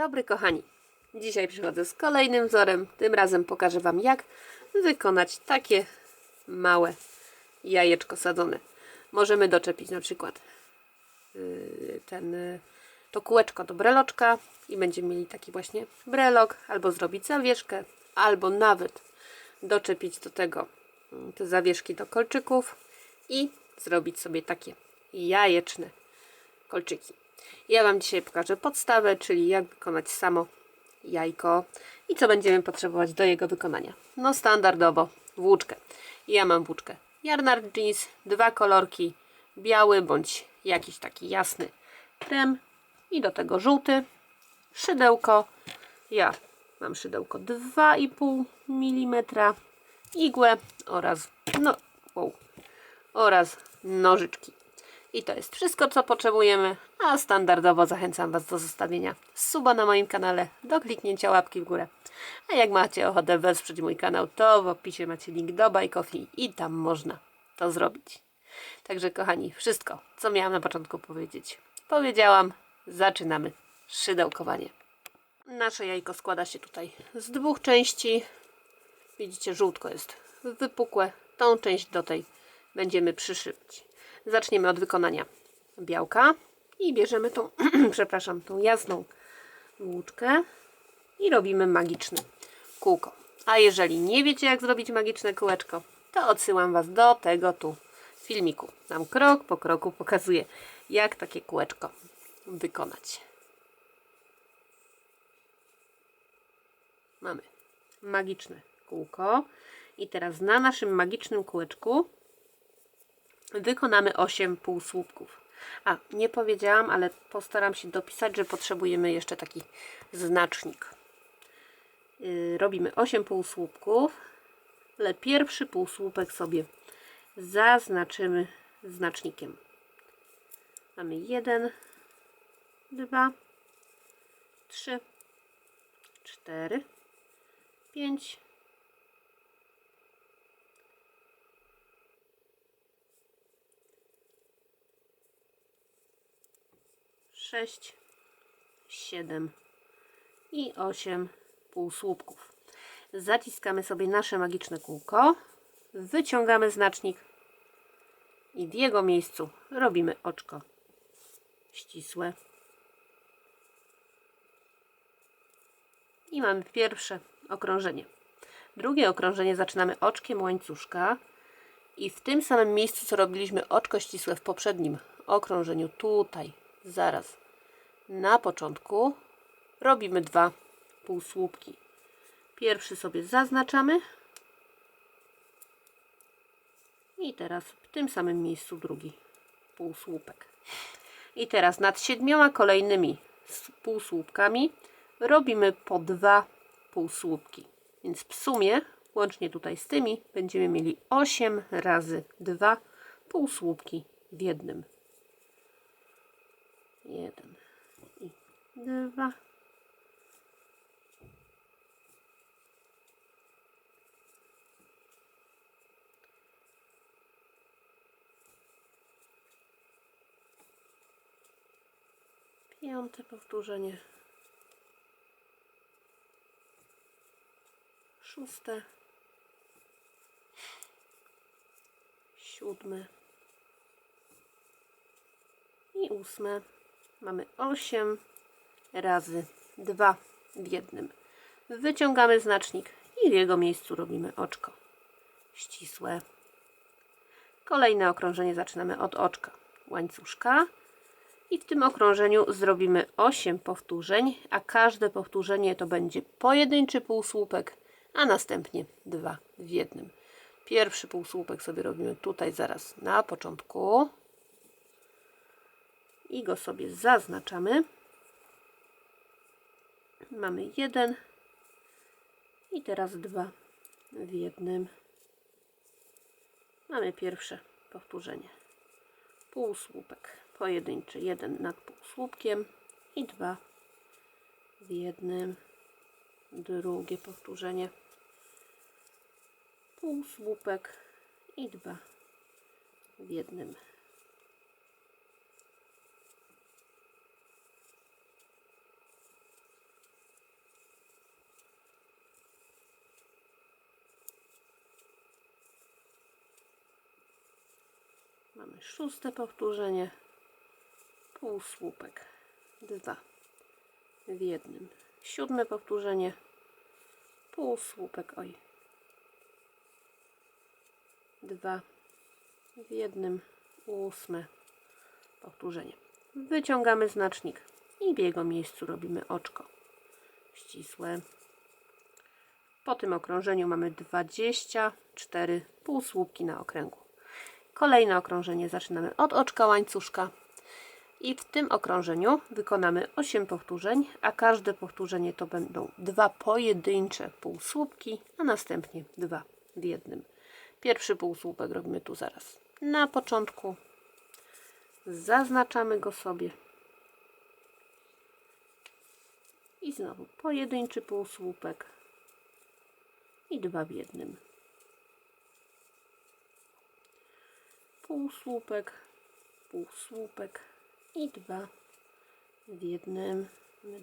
dobry kochani. Dzisiaj przychodzę z kolejnym wzorem. Tym razem pokażę Wam jak wykonać takie małe jajeczko sadzone. Możemy doczepić na przykład yy, ten, yy, to kółeczko do breloczka i będziemy mieli taki właśnie brelok, albo zrobić zawieszkę, albo nawet doczepić do tego yy, te zawieszki do kolczyków i zrobić sobie takie jajeczne kolczyki. Ja Wam dzisiaj pokażę podstawę, czyli jak wykonać samo jajko i co będziemy potrzebować do jego wykonania. No standardowo włóczkę. Ja mam włóczkę Yarnard Jeans, dwa kolorki, biały bądź jakiś taki jasny krem i do tego żółty, szydełko. Ja mam szydełko 2,5 mm, igłę oraz no, wow, oraz nożyczki. I to jest wszystko, co potrzebujemy, a standardowo zachęcam Was do zostawienia suba na moim kanale, do kliknięcia łapki w górę. A jak macie ochotę wesprzeć mój kanał, to w opisie macie link do Coffee i tam można to zrobić. Także kochani, wszystko, co miałam na początku powiedzieć, powiedziałam. Zaczynamy szydełkowanie. Nasze jajko składa się tutaj z dwóch części. Widzicie, żółtko jest wypukłe. Tą część do tej będziemy przyszywać. Zaczniemy od wykonania białka i bierzemy tą, przepraszam, tą jasną włóczkę i robimy magiczne kółko. A jeżeli nie wiecie jak zrobić magiczne kółeczko, to odsyłam Was do tego tu filmiku. Tam krok po kroku pokazuję jak takie kółeczko wykonać. Mamy magiczne kółko i teraz na naszym magicznym kółeczku wykonamy 8 półsłupków. A, nie powiedziałam, ale postaram się dopisać, że potrzebujemy jeszcze taki znacznik. Yy, robimy 8 półsłupków, ale pierwszy półsłupek sobie zaznaczymy znacznikiem. Mamy 1, 2, 3, 4, 5, sześć, siedem i osiem półsłupków. Zaciskamy sobie nasze magiczne kółko, wyciągamy znacznik i w jego miejscu robimy oczko ścisłe. I mamy pierwsze okrążenie. Drugie okrążenie zaczynamy oczkiem łańcuszka i w tym samym miejscu, co robiliśmy oczko ścisłe w poprzednim okrążeniu, tutaj, zaraz na początku, robimy dwa półsłupki. Pierwszy sobie zaznaczamy i teraz w tym samym miejscu drugi półsłupek. I teraz nad siedmioma kolejnymi półsłupkami robimy po dwa półsłupki. Więc w sumie, łącznie tutaj z tymi, będziemy mieli 8 razy 2 półsłupki w jednym. Jeden i dwa. Piąte powtórzenie. Szóste. Siódme. I ósme. Mamy 8 razy 2 w jednym. Wyciągamy znacznik i w jego miejscu robimy oczko ścisłe. Kolejne okrążenie zaczynamy od oczka łańcuszka i w tym okrążeniu zrobimy 8 powtórzeń, a każde powtórzenie to będzie pojedynczy półsłupek, a następnie dwa w jednym. Pierwszy półsłupek sobie robimy tutaj zaraz na początku i go sobie zaznaczamy. Mamy jeden i teraz dwa w jednym. Mamy pierwsze powtórzenie. Półsłupek pojedynczy, jeden nad półsłupkiem i dwa w jednym. Drugie powtórzenie. Półsłupek i dwa w jednym. Szóste powtórzenie. Półsłupek. Dwa. W jednym. Siódme powtórzenie. Półsłupek. Oj. Dwa. W jednym. Ósme powtórzenie. Wyciągamy znacznik i w jego miejscu robimy oczko. Ścisłe. Po tym okrążeniu mamy 24 półsłupki na okręgu. Kolejne okrążenie zaczynamy od oczka łańcuszka i w tym okrążeniu wykonamy 8 powtórzeń, a każde powtórzenie to będą dwa pojedyncze półsłupki, a następnie dwa w jednym. Pierwszy półsłupek robimy tu zaraz na początku. Zaznaczamy go sobie. I znowu pojedynczy półsłupek i dwa w jednym. Półsłupek, półsłupek i dwa w jednym.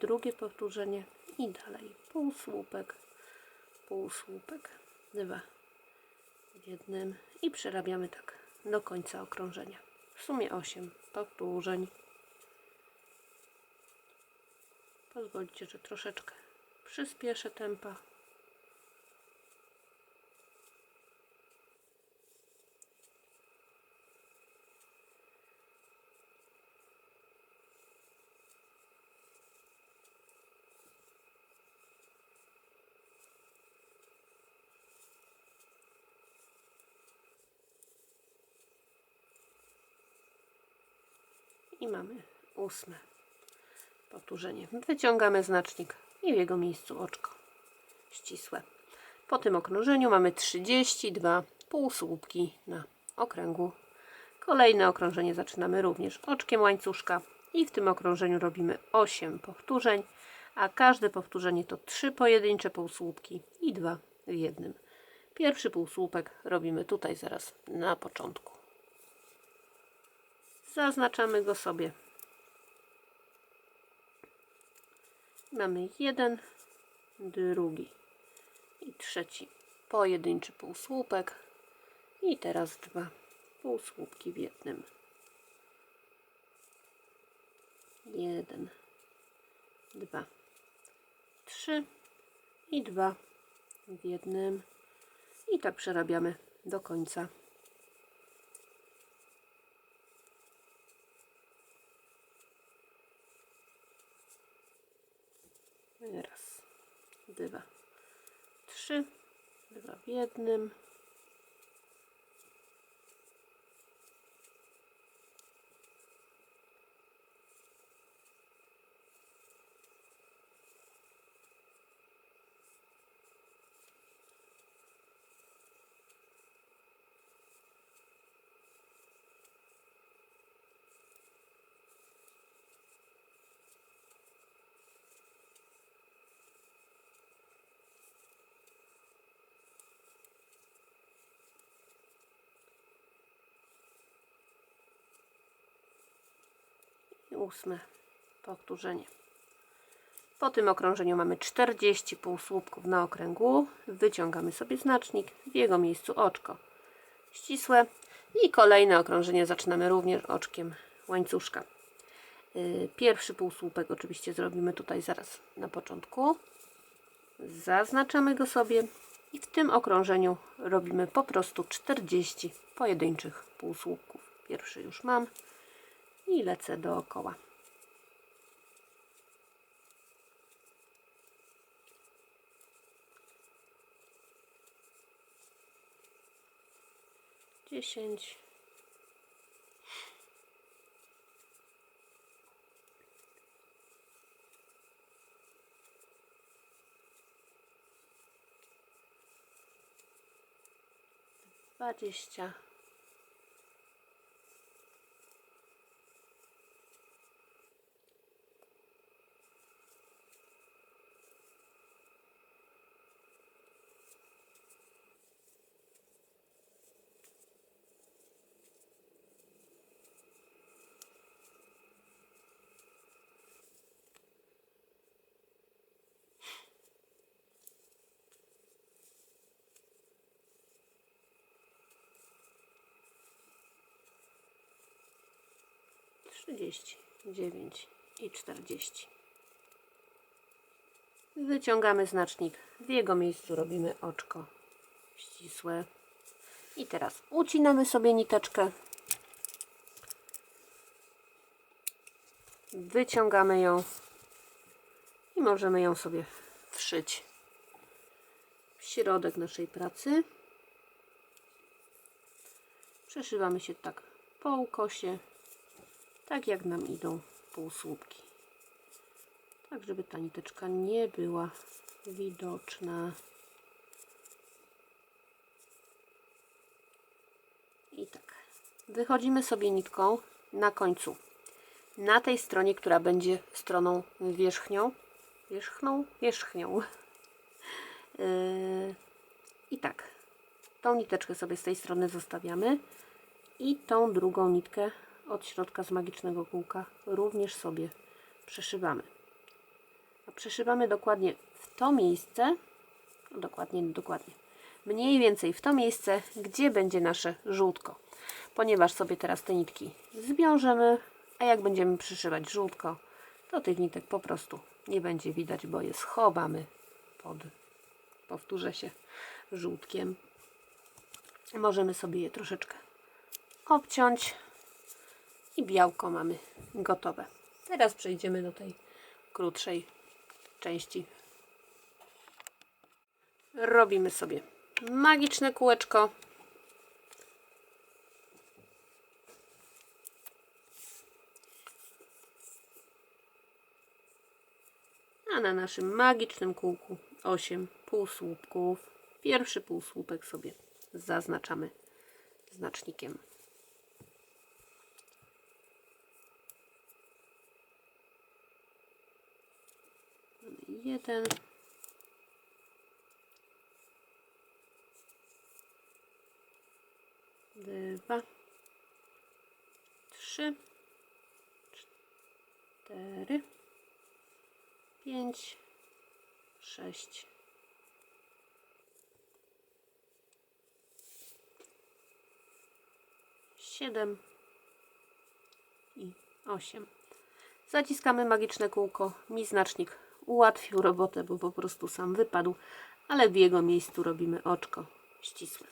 Drugie powtórzenie i dalej półsłupek, półsłupek, dwa w jednym i przerabiamy tak do końca okrążenia. W sumie 8 powtórzeń. Pozwolicie, że troszeczkę przyspieszę tempa. I mamy ósme powtórzenie. Wyciągamy znacznik i w jego miejscu oczko ścisłe. Po tym okrążeniu mamy 32 półsłupki na okręgu. Kolejne okrążenie zaczynamy również oczkiem łańcuszka i w tym okrążeniu robimy 8 powtórzeń, a każde powtórzenie to 3 pojedyncze półsłupki i 2 w jednym. Pierwszy półsłupek robimy tutaj zaraz na początku. Zaznaczamy go sobie. Mamy jeden, drugi i trzeci pojedynczy półsłupek i teraz dwa półsłupki w jednym. Jeden, dwa, trzy i dwa w jednym. I tak przerabiamy do końca. Raz, dwa, trzy, dwa w jednym. Ósme powtórzenie. Po tym okrążeniu mamy 40 półsłupków na okręgu. Wyciągamy sobie znacznik, w jego miejscu oczko ścisłe. I kolejne okrążenie zaczynamy również oczkiem łańcuszka. Yy, Pierwszy półsłupek oczywiście zrobimy tutaj zaraz na początku. Zaznaczamy go sobie i w tym okrążeniu robimy po prostu 40 pojedynczych półsłupków. Pierwszy już mam i lecę dookoła. Dziesięć. Dwadzieścia. 39 i 40. Wyciągamy znacznik. W jego miejscu robimy oczko ścisłe. I teraz ucinamy sobie niteczkę. Wyciągamy ją i możemy ją sobie wszyć w środek naszej pracy. Przeszywamy się tak po ukosie, tak jak nam idą półsłupki. Tak, żeby ta niteczka nie była widoczna. I tak. Wychodzimy sobie nitką na końcu. Na tej stronie, która będzie stroną wierzchnią. Wierzchną? Wierzchnią. Yy, I tak. Tą niteczkę sobie z tej strony zostawiamy. I tą drugą nitkę od środka z magicznego kółka również sobie przeszywamy. A przeszywamy dokładnie w to miejsce, dokładnie, dokładnie, mniej więcej w to miejsce, gdzie będzie nasze żółtko. Ponieważ sobie teraz te nitki zwiążemy, a jak będziemy przyszywać żółtko, to tych nitek po prostu nie będzie widać, bo je schowamy pod, powtórzę się, żółtkiem. Możemy sobie je troszeczkę obciąć i białko mamy gotowe. Teraz przejdziemy do tej krótszej części. Robimy sobie magiczne kółeczko. A na naszym magicznym kółku 8 półsłupków. Pierwszy półsłupek sobie zaznaczamy znacznikiem. Jeden. Dwa. Trzy. Cztery. Pięć. Sześć. Siedem. I osiem. Zaciskamy magiczne kółko. Mi znacznik ułatwił robotę, bo po prostu sam wypadł, ale w jego miejscu robimy oczko ścisłe.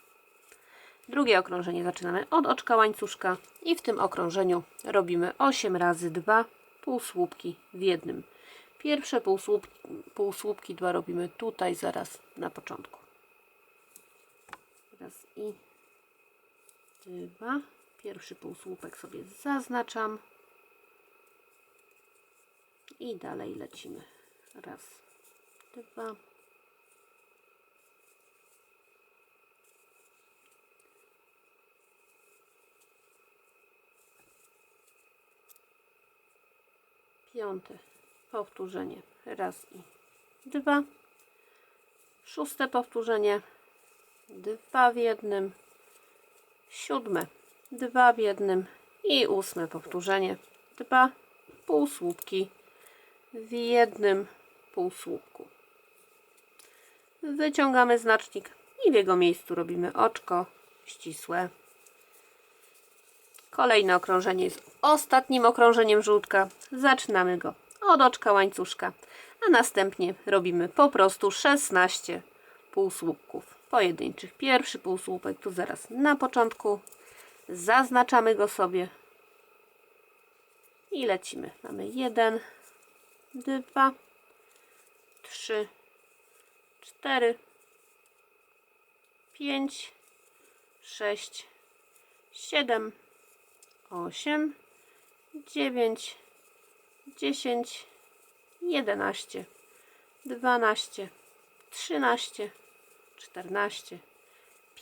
Drugie okrążenie zaczynamy od oczka łańcuszka i w tym okrążeniu robimy 8 razy 2 półsłupki w jednym. Pierwsze półsłupki, półsłupki dwa robimy tutaj zaraz na początku. Raz i dwa. Pierwszy półsłupek sobie zaznaczam. I dalej lecimy. Raz, dwa. Piąte powtórzenie. Raz i dwa. Szóste powtórzenie. Dwa w jednym. Siódme. Dwa w jednym. I ósme powtórzenie. Dwa półsłupki w jednym półsłupku. Wyciągamy znacznik i w jego miejscu robimy oczko ścisłe. Kolejne okrążenie jest ostatnim okrążeniem żółtka. Zaczynamy go od oczka łańcuszka, a następnie robimy po prostu 16 półsłupków pojedynczych. Pierwszy półsłupek tu zaraz na początku. Zaznaczamy go sobie i lecimy. Mamy jeden, dwa, trzy, cztery, pięć, sześć, siedem, osiem, dziewięć, dziesięć, jedenaście, dwanaście, trzynaście, czternaście,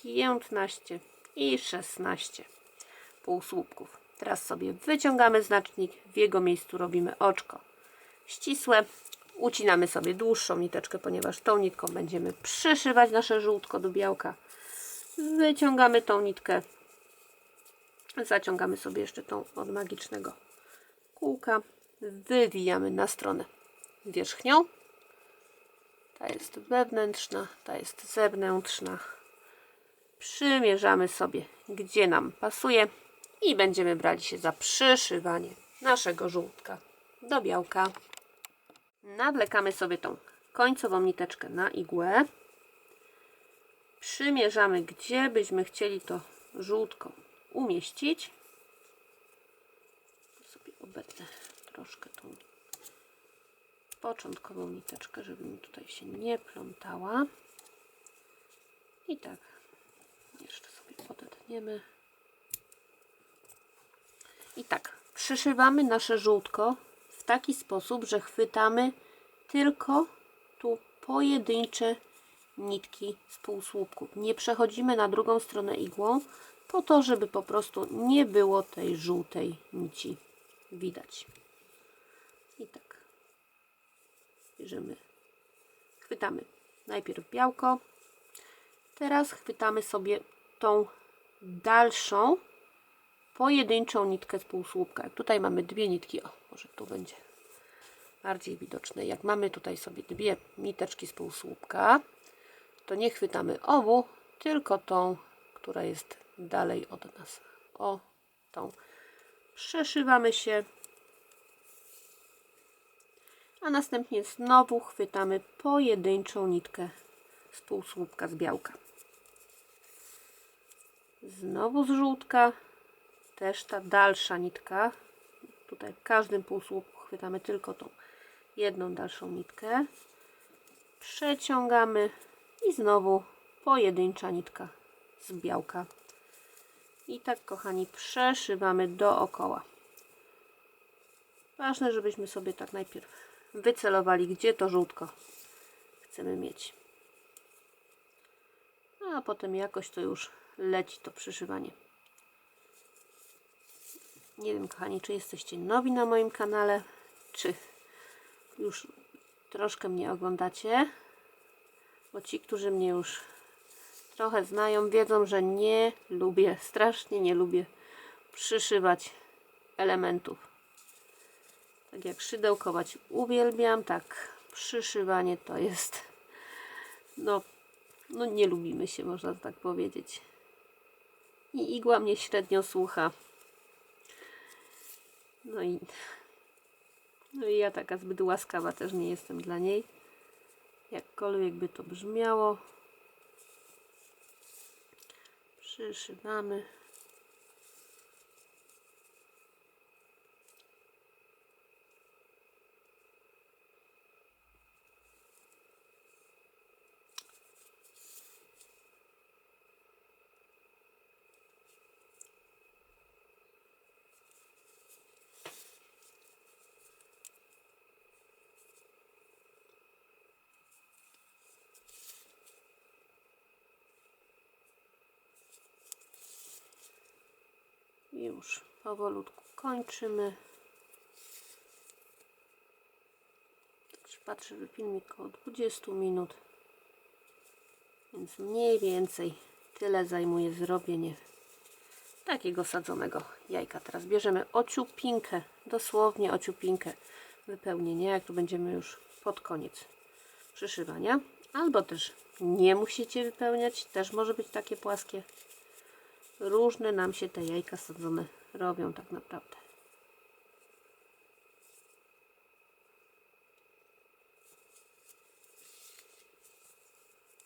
piętnaście i szesnaście półsłupków. Teraz sobie wyciągamy znacznik, w jego miejscu robimy oczko ścisłe. Ucinamy sobie dłuższą niteczkę, ponieważ tą nitką będziemy przyszywać nasze żółtko do białka. Wyciągamy tą nitkę. Zaciągamy sobie jeszcze tą od magicznego kółka. Wywijamy na stronę wierzchnią. Ta jest wewnętrzna, ta jest zewnętrzna. Przymierzamy sobie, gdzie nam pasuje i będziemy brali się za przyszywanie naszego żółtka do białka. Nawlekamy sobie tą końcową niteczkę na igłę. Przymierzamy, gdzie byśmy chcieli to żółtko umieścić. Tu sobie obetnę troszkę tą początkową niteczkę, żeby mi tutaj się nie plątała. I tak, jeszcze sobie podetniemy. I tak, przyszywamy nasze żółtko w taki sposób, że chwytamy tylko tu pojedyncze nitki z półsłupków. Nie przechodzimy na drugą stronę igłą, po to, żeby po prostu nie było tej żółtej nici widać. I tak. Bierzemy, chwytamy najpierw białko, teraz chwytamy sobie tą dalszą pojedynczą nitkę z półsłupka. Tutaj mamy dwie nitki, o, może tu będzie bardziej widoczne. Jak mamy tutaj sobie dwie niteczki z półsłupka, to nie chwytamy obu, tylko tą, która jest dalej od nas. O, tą. Przeszywamy się, a następnie znowu chwytamy pojedynczą nitkę z półsłupka z białka. Znowu z żółtka, też ta dalsza nitka. Tutaj w każdym półsłupku chwytamy tylko tą jedną dalszą nitkę. Przeciągamy i znowu pojedyncza nitka z białka. I tak, kochani, przeszywamy dookoła. Ważne, żebyśmy sobie tak najpierw wycelowali, gdzie to żółtko chcemy mieć. A potem jakoś to już leci to przyszywanie. Nie wiem, kochani, czy jesteście nowi na moim kanale, czy już troszkę mnie oglądacie. Bo ci, którzy mnie już trochę znają, wiedzą, że nie lubię, strasznie nie lubię przyszywać elementów. Tak jak szydełkować uwielbiam, tak przyszywanie to jest no, no nie lubimy się, można tak powiedzieć. I igła mnie średnio słucha. No i, no i ja taka zbyt łaskawa też nie jestem dla niej. Jakkolwiek by to brzmiało. Przyszywamy. Już powolutku kończymy. Także patrzę, że filmik około 20 minut. Więc mniej więcej tyle zajmuje zrobienie takiego sadzonego jajka. Teraz bierzemy ociupinkę, dosłownie ociupinkę wypełnienia, jak tu będziemy już pod koniec przyszywania. Albo też nie musicie wypełniać, też może być takie płaskie różne nam się te jajka sadzone robią tak naprawdę.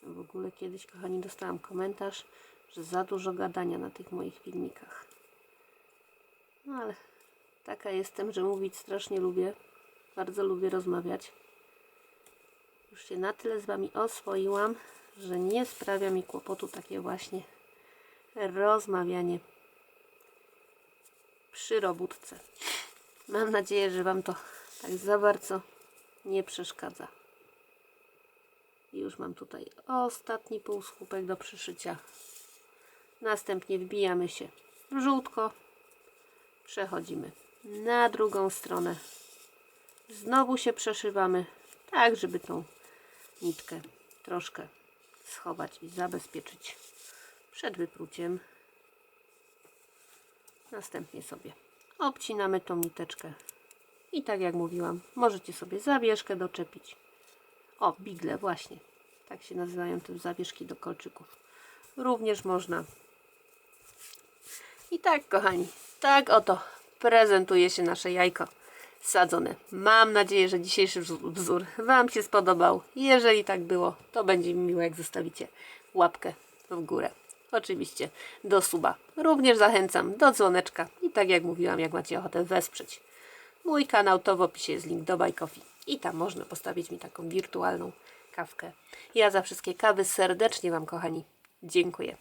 W ogóle kiedyś, kochani, dostałam komentarz, że za dużo gadania na tych moich filmikach. No ale taka jestem, że mówić strasznie lubię. Bardzo lubię rozmawiać. Już się na tyle z Wami oswoiłam, że nie sprawia mi kłopotu takie właśnie rozmawianie przy robótce. Mam nadzieję, że Wam to tak za bardzo nie przeszkadza. Już mam tutaj ostatni półsłupek do przyszycia. Następnie wbijamy się w żółtko. Przechodzimy na drugą stronę. Znowu się przeszywamy, tak żeby tą nitkę troszkę schować i zabezpieczyć przed wypruciem. Następnie sobie obcinamy tą niteczkę. I tak jak mówiłam, możecie sobie zawieszkę doczepić. O, bigle właśnie. Tak się nazywają te zawieszki do kolczyków. Również można. I tak, kochani, tak oto prezentuje się nasze jajko sadzone. Mam nadzieję, że dzisiejszy wzór- Wam się spodobał. Jeżeli tak było, to będzie mi miło, jak zostawicie łapkę w górę. Oczywiście do suba. Również zachęcam do dzwoneczka i tak jak mówiłam, jak macie ochotę wesprzeć mój kanał, to w opisie jest link do Buy i tam można postawić mi taką wirtualną kawkę. Ja za wszystkie kawy serdecznie Wam, kochani, dziękuję.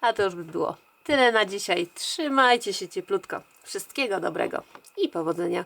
A to już by było tyle na dzisiaj. Trzymajcie się cieplutko. Wszystkiego dobrego i powodzenia.